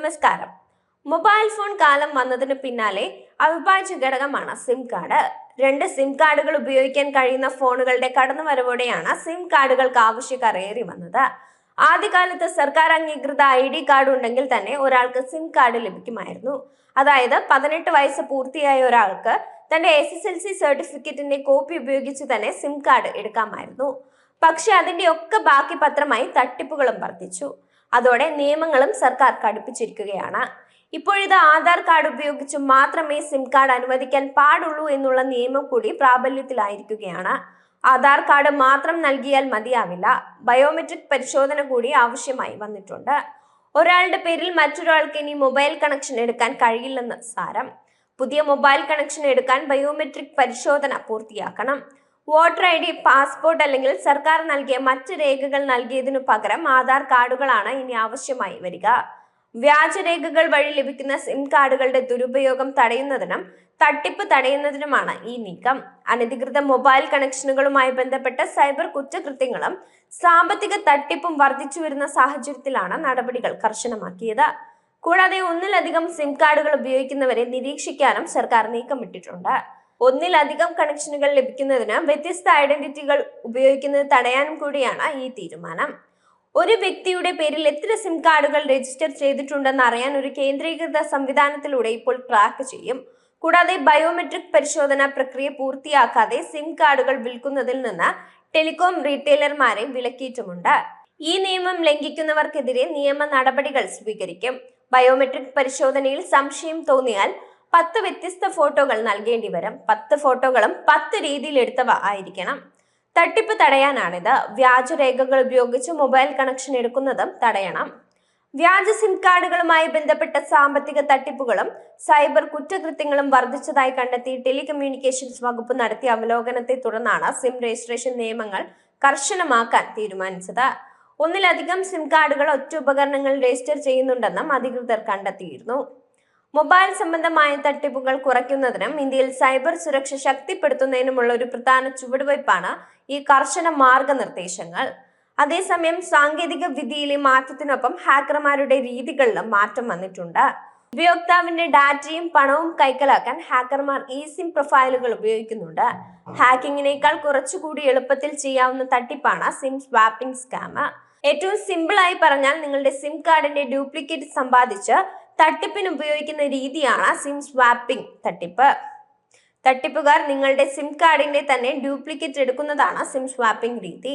നമസ്കാരം. Mobile phone കാലം വന്നതിന് പിന്നാലെ അവിഭാജ്യ ഘടകമാണ് സിം കാർഡ്. രണ്ട് സിം കാർഡുകൾ ഉപയോഗിക്കാൻ കഴിയുന്ന ഫോണുകളുടെ കടന്നുവരവോടെയാണ് സിം കാർഡുകൾക്ക് ആവശ്യക്കാർ ഏറി വന്നത്. ആദ്യകാലത്ത് സർക്കാർ അംഗീകൃത ഐ ഡി കാർഡ് ഉണ്ടെങ്കിൽ തന്നെ ഒരാൾക്ക് സിം കാർഡ് ലഭിക്കുമായിരുന്നു. അതായത് പതിനെട്ട് വയസ്സ് പൂർത്തിയായ ഒരാൾക്ക് തന്റെ എസ് എസ് എൽ സി സർട്ടിഫിക്കറ്റിന്റെ കോപ്പി ഉപയോഗിച്ച് തന്നെ സിം കാർഡ് എടുക്കാമായിരുന്നു. പക്ഷെ അതിന്റെ ഒക്കെ ബാക്കി പത്രമായി തട്ടിപ്പുകളും വർദ്ധിച്ചു. അതോടെ നിയമങ്ങളും സർക്കാർ കടുപ്പിച്ചിരിക്കുകയാണ്. ഇപ്പോഴിത് ആധാർ കാർഡ് ഉപയോഗിച്ച് മാത്രമേ സിം കാർഡ് അനുവദിക്കാൻ പാടുള്ളൂ എന്നുള്ള നിയമം കൂടി പ്രാബല്യത്തിലായിരിക്കുകയാണ്. ആധാർ കാർഡ് മാത്രം നൽകിയാൽ മതിയാവില്ല. ബയോമെട്രിക് പരിശോധന കൂടി ആവശ്യമായി വന്നിട്ടുണ്ട്. ഒരാളുടെ പേരിൽ മറ്റൊരാൾക്ക് ഇനി മൊബൈൽ കണക്ഷൻ എടുക്കാൻ കഴിയില്ലെന്ന് സാരം. പുതിയ മൊബൈൽ കണക്ഷൻ എടുക്കാൻ ബയോമെട്രിക് പരിശോധന പൂർത്തിയാക്കണം. വോട്ടർ ഐ ഡി പാസ്പോർട്ട് അല്ലെങ്കിൽ സർക്കാർ നൽകിയ മറ്റ് രേഖകൾ നൽകിയതിനു പകരം ആധാർ കാർഡുകളാണ് ഇനി ആവശ്യമായി വരിക. വ്യാജരേഖകൾ വഴി ലഭിക്കുന്ന സിം കാർഡുകളുടെ ദുരുപയോഗം തടയുന്നതിനും തട്ടിപ്പ് തടയുന്നതിനുമാണ് ഈ നീക്കം. അനധികൃത മൊബൈൽ കണക്ഷനുകളുമായി ബന്ധപ്പെട്ട സൈബർ കുറ്റകൃത്യങ്ങളും സാമ്പത്തിക തട്ടിപ്പും വർദ്ധിച്ചു വരുന്ന സാഹചര്യത്തിലാണ് നടപടികൾ കർശനമാക്കിയത്. കൂടാതെ ഒന്നിലധികം സിം കാർഡുകൾ ഉപയോഗിക്കുന്നവരെ നിരീക്ഷിക്കാനും സർക്കാർ നീക്കമിട്ടിട്ടുണ്ട്. ഒന്നിലധികം കണക്ഷനുകൾ ലഭിക്കുന്നതിന് വ്യത്യസ്ത ഐഡന്റിറ്റികൾ ഉപയോഗിക്കുന്നത് തടയാനും കൂടിയാണ് ഈ തീരുമാനം. ഒരു വ്യക്തിയുടെ പേരിൽ എത്ര സിം കാർഡുകൾ രജിസ്റ്റർ ചെയ്തിട്ടുണ്ടെന്ന് അറിയാൻ ഒരു കേന്ദ്രീകൃത സംവിധാനത്തിലൂടെ ഇപ്പോൾ ട്രാക്ക് ചെയ്യും. കൂടാതെ ബയോമെട്രിക് പരിശോധന പ്രക്രിയ പൂർത്തിയാക്കാതെ സിം കാർഡുകൾ വിൽക്കുന്നതിൽ നിന്ന് ടെലികോം റീറ്റെയിലർമാരെ വിലക്കിയിട്ടുമുണ്ട്. ഈ നിയമം ലംഘിക്കുന്നവർക്കെതിരെ നിയമ നടപടികൾ സ്വീകരിക്കും. ബയോമെട്രിക് പരിശോധനയിൽ സംശയം തോന്നിയാൽ പത്ത് വ്യത്യസ്ത ഫോട്ടോകൾ നൽകേണ്ടി വരും. പത്ത് ഫോട്ടോകളും പത്ത് രീതിയിൽ എടുത്തവ ആയിരിക്കണം. തട്ടിപ്പ് തടയാനാണിത്. വ്യാജരേഖകൾ ഉപയോഗിച്ച് മൊബൈൽ കണക്ഷൻ എടുക്കുന്നതും തടയണം. വ്യാജ സിം കാർഡുകളുമായി ബന്ധപ്പെട്ട സാമ്പത്തിക തട്ടിപ്പുകളും സൈബർ കുറ്റകൃത്യങ്ങളും വർദ്ധിച്ചതായി കണ്ടെത്തി ടെലികമ്മ്യൂണിക്കേഷൻസ് വകുപ്പ് നടത്തിയ അവലോകനത്തെ തുടർന്നാണ് സിം രജിസ്ട്രേഷൻ നിയമങ്ങൾ കർശനമാക്കാൻ തീരുമാനിച്ചത്. ഒന്നിലധികം സിം കാർഡുകൾ ഒറ്റ ഉപകരണങ്ങൾ രജിസ്റ്റർ ചെയ്യുന്നുണ്ടെന്നും അധികൃതർ കണ്ടെത്തിയിരുന്നു. മൊബൈൽ സംബന്ധമായ തട്ടിപ്പുകൾ കുറയ്ക്കുന്നതിനും ഇന്ത്യയിൽ സൈബർ സുരക്ഷ ശക്തിപ്പെടുത്തുന്നതിനുമുള്ള ഒരു പ്രധാന ചുവടുവയ്പ്പാണ് ഈ കർശന മാർഗനിർദ്ദേശങ്ങൾ. അതേസമയം സാങ്കേതിക വിദ്യയിലെ മാറ്റത്തിനൊപ്പം ഹാക്കർമാരുടെ രീതികളിലും മാറ്റം വന്നിട്ടുണ്ട്. ഉപയോക്താവിന്റെ ഡാറ്റയും പണവും കൈക്കലാക്കാൻ ഹാക്കർമാർ ഈ സിം പ്രൊഫൈലുകൾ ഉപയോഗിക്കുന്നുണ്ട്. ഹാക്കിങ്ങിനേക്കാൾ കുറച്ചുകൂടി എളുപ്പത്തിൽ ചെയ്യാവുന്ന തട്ടിപ്പാണ് സിം സ്വാപ്പിംഗ് സ്കാം ഏറ്റവും സിമ്പിൾ ആയി പറഞ്ഞാൽ നിങ്ങളുടെ സിം കാർഡിന്റെ ഡ്യൂപ്ലിക്കേറ്റ് സമ്പാദിച്ച് തട്ടിപ്പിന് ഉപയോഗിക്കുന്ന രീതിയാണ് സിം സ്വാപ്പിംഗ് തട്ടിപ്പ്. തട്ടിപ്പുകാർ നിങ്ങളുടെ സിം കാർഡിന്റെ തന്നെ ഡ്യൂപ്ലിക്കേറ്റ് എടുക്കുന്നതാണ് സിം സ്വാപ്പിംഗ് രീതി.